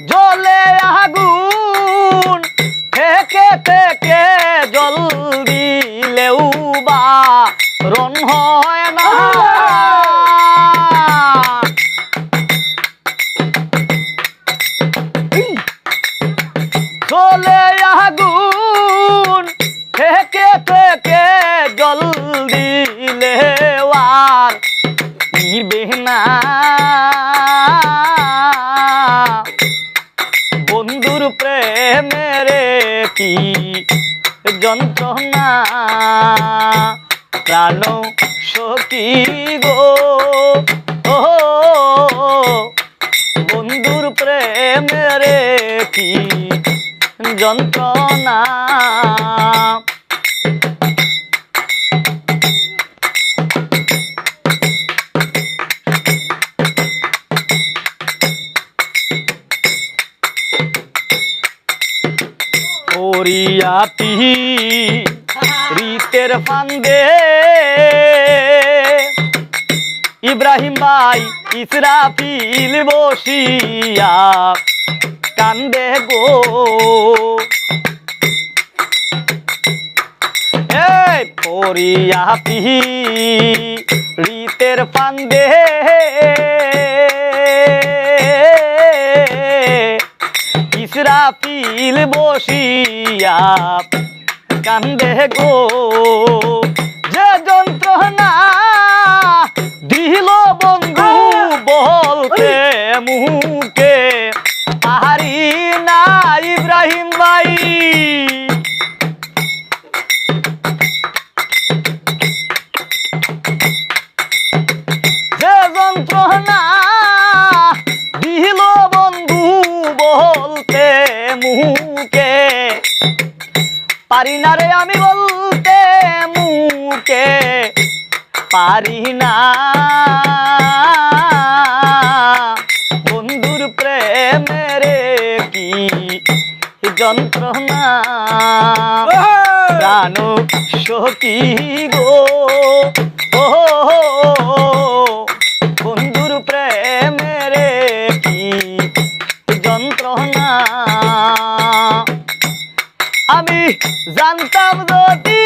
জলে আগুন থেকে থেকে জল দিলেও বা রন হয় না। জলে আগুন থেকে থেকে জল দিলে আর নিবে না প্রেমেরে কি যন্ত্রণা? প্রাণ সখী গো। ও বন্ধুর প্রেমেরে কি যন্ত্রণা? করিয়াতি রীতের ফান্দে। ইব্রাহিম ভাই ইসরাফিল বসিয়া কান্দে গো। পরিয়াতি রীতের ফান্দে। ইসরাফিল বসিয়া কান্দে গো। যে যন্ত্রণা দিল বন্ধু বলতে মুখে আহারি না ইব্রাহিম ভাই। যে যন্ত্রণা মুখে। পারি না রে আমি বলতে মুখে। পারি না। বন্ধুর প্রেমেরে কি যন্ত্রণা? প্রাণ সখী গো। ও আমি জানতাম যদি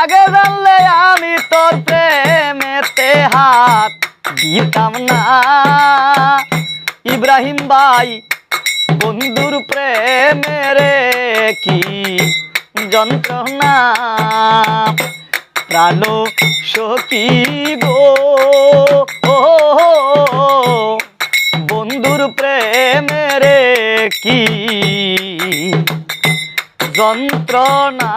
আগে জানলে আমি তোর প্রেমেতে হাত দিতাম না। ইব্রাহিম ভাই বন্ধুর প্রেমেরে কি যন্ত্রণা। প্রাণ সখী গো যন্ত্রণা।